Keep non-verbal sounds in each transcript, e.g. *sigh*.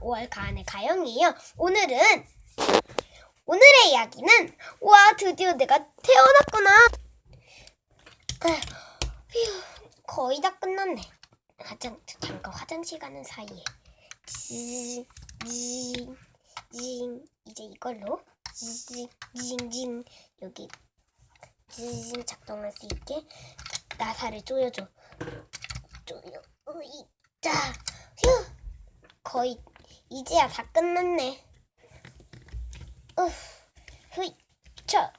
5월 가은의 가영이에요. 오늘은 오늘의 이야기는 와 드디어 내가 태어났구나. 아휴, 휴, 거의 다 끝났네. 화장 잠깐 화장실 가는 사이에 징, 징, 징 이제 이걸로 징, 징, 징 여기 징 작동할 수 있게 나사를 조여줘. 조여, 으이, 자, 휴, 거의 이제야 다 끝났네. 어, 흐이, 쳐.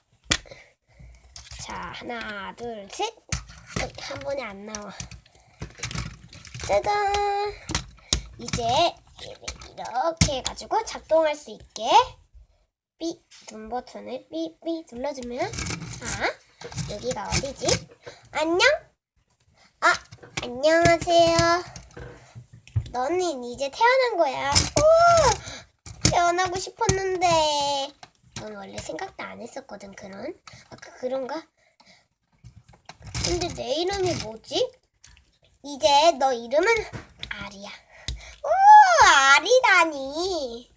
자, 하나, 둘, 셋. 어, 한 번에 안 나와. 짜잔. 이제 이렇게 해가지고 작동할 수 있게 삐, 눈 버튼을 삐삐 눌러주면 자, 여기가 어디지? 안녕? 아, 안녕하세요. 너는 이제 태어난 거야. 오, 태어나고 싶었는데. 넌 원래 생각도 안 했었거든, 그런. 아, 그, 그런가? 근데 내 이름이 뭐지? 이제 너 이름은 아리야. 오, 아리다니.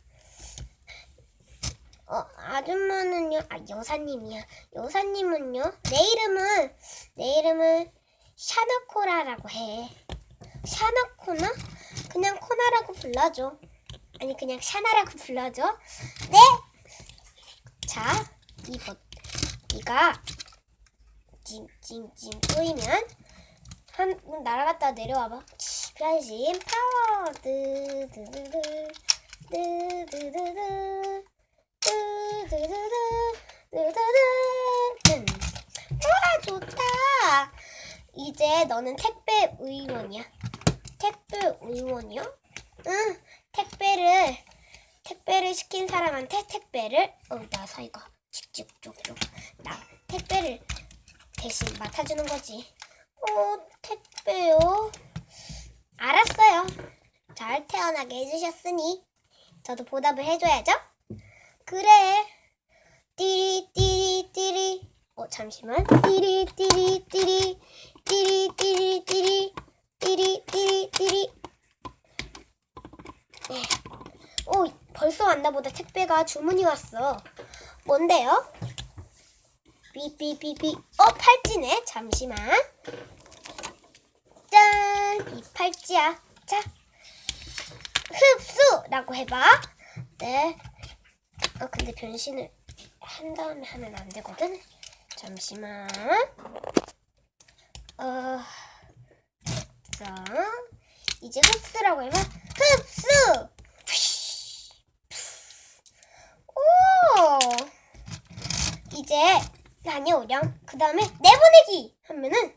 어, 아줌마는요? 아, 여사님이야. 여사님은요? 내 이름은, 내 이름은 샤나코라라고 해. 샤나코나? 그냥 코나라고 불러줘. 아니, 그냥 샤나라고 불러줘. 네! 자, 이 버, 이가 찡찡찡 쏘이면 한 날아갔다 내려와봐. 치, 변신 파워 드드드드 드드드드 드드드드 드드드 와 좋다. 이제 너는 택배 의원이야. 택배 의원이요? 응, 택배를 택배를 시킨 사람한테 택배를 어나 사이가 직직쪽쪽 나 택배를 대신 맡아주는 거지. 어 택배요? 알았어요. 잘 태어나게 해주셨으니 저도 보답을 해줘야죠. 그래. 띠리 띠리 띠리. 어 잠시만. 띠리 띠리 띠리 띠리 띠리 띠리 띠리 띠리. 네. 오 벌써 왔나 택배가 주문이 왔어. 뭔데요? 삐삐삐삐. 어 팔찌네. 잠시만. 짠. 이 팔찌야. 자. 흡수라고 해봐. 네. 어 근데 변신을 한 다음에 하면 안 되거든. 잠시만. 어. 자. 이제 흡수라고 해봐. 흡수. 오. 이제 다녀오렴. 그 다음에 내보내기 하면은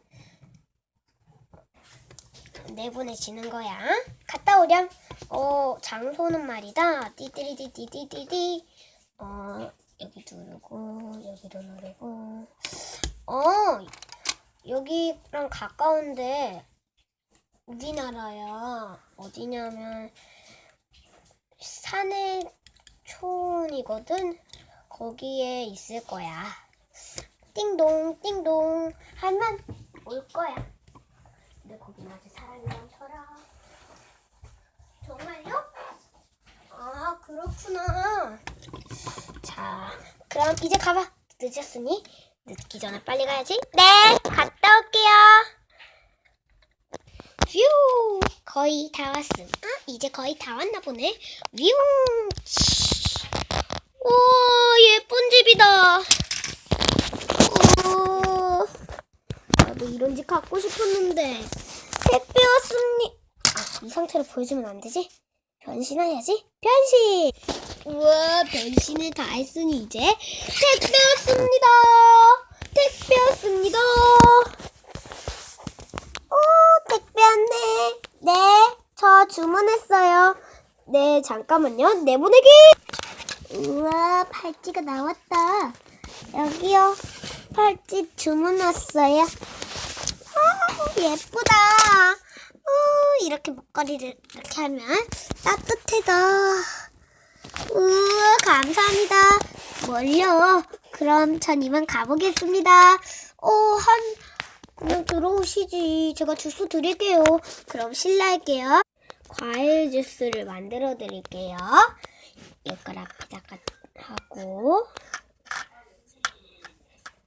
내보내지는 거야. 갔다 오렴. 어 장소는 말이다. 띠띠리띠띠띠띠. 어 여기 누르고 여기도 누르고. 어 여기랑 가까운데 우리나라야. 어디냐면 산의 촌이거든. 거기에 있을 거야. 띵동 띵동 하면 올 거야. 근데 거긴 아직 사람이 많더라. 정말요? 아 그렇구나. 자 그럼 이제 가봐. 늦었으니 늦기 전에 빨리 가야지. 네 갔다 올게요. 뷰 거의 다 왔음. 아 이제 거의 다 왔나 보네. 뷰. 오 예쁜 집이다. 오, 나도 이런 집 갖고 싶었는데 택배 왔습니. 아, 이 상태로 보여주면 안 되지? 변신해야지. 변신. 우와 변신을 다 했으니 이제 택배 왔습니다. 택배 왔습니다. 오 택배 왔네. 네, 저 주문했어요. 네, 잠깐만요. 내보내기. 우와, 팔찌가 나왔다. 여기요. 팔찌 주문 왔어요. 아, 예쁘다. 어, 이렇게 목걸이를 이렇게 하면 따뜻해다. 우와, 감사합니다. 뭘요? 그럼 전 이만 가보겠습니다. 어, 한, 그냥 들어오시지. 제가 주소 드릴게요. 그럼 실례할게요. 과일 주스를 만들어 드릴게요. 이걸 앞에다가 하고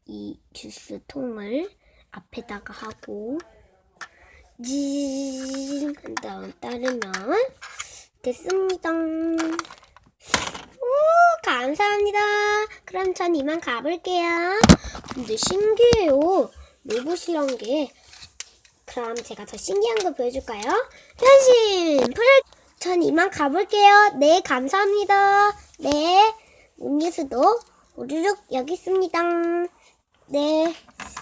이 주스 통을 앞에다가 하고 징한 다음 따르면 됐습니다. 오, 감사합니다. 그럼 전 이만 가볼게요. 근데 신기해요. 로봇이란 게. 그럼 제가 더 신기한 거 보여줄까요? 변신! 풀! 전 이만 가볼게요. 네, 감사합니다. 네. 음료수도 우르륵 여기 있습니다. 네.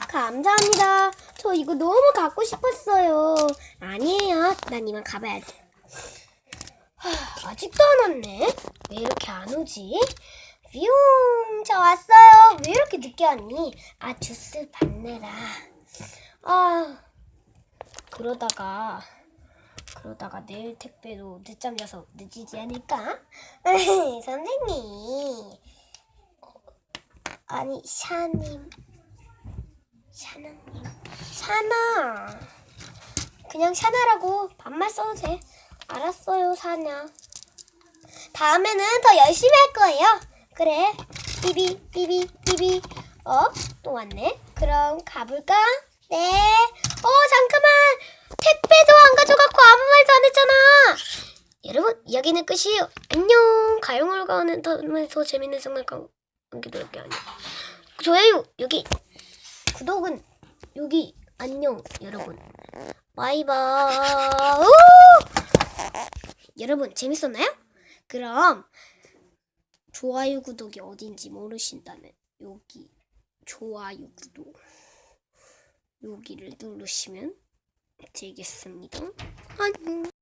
감사합니다. 저 이거 너무 갖고 싶었어요. 아니에요. 난 이만 가봐야지. 하, 아직도 안 왔네. 왜 이렇게 안 오지? 뿅! 저 왔어요. 왜 이렇게 늦게 왔니? 아, 주스 받느라. 아, 그러다가, 그러다가 내일 택배도 늦잠 자서 늦이지 않을까? *laughs* 선생님. 아니, 샤님. 샤나님. 샤나. 그냥 샤나라고 반말 써도 돼. 알았어요, 사냐. 다음에는 더 열심히 할 거예요. 그래. 삐비, 삐비, 삐비. 어? 또 왔네. 그럼 가볼까? 네. 어, 잠깐만. 택배도 안 가져갔고 아무 말도 안 했잖아. 여러분, 이야기는 끝이에요. 안녕. 더 재밌는 생각 관계도 이렇게 아니야. 좋아요. 여기. 구독은 여기. 안녕, 여러분. 바이바이. 우! 여러분 재밌었나요? 그럼 좋아요 구독이 어딘지 모르신다면 여기 좋아요 구독 여기를 누르시면 되겠습니다. 안녕.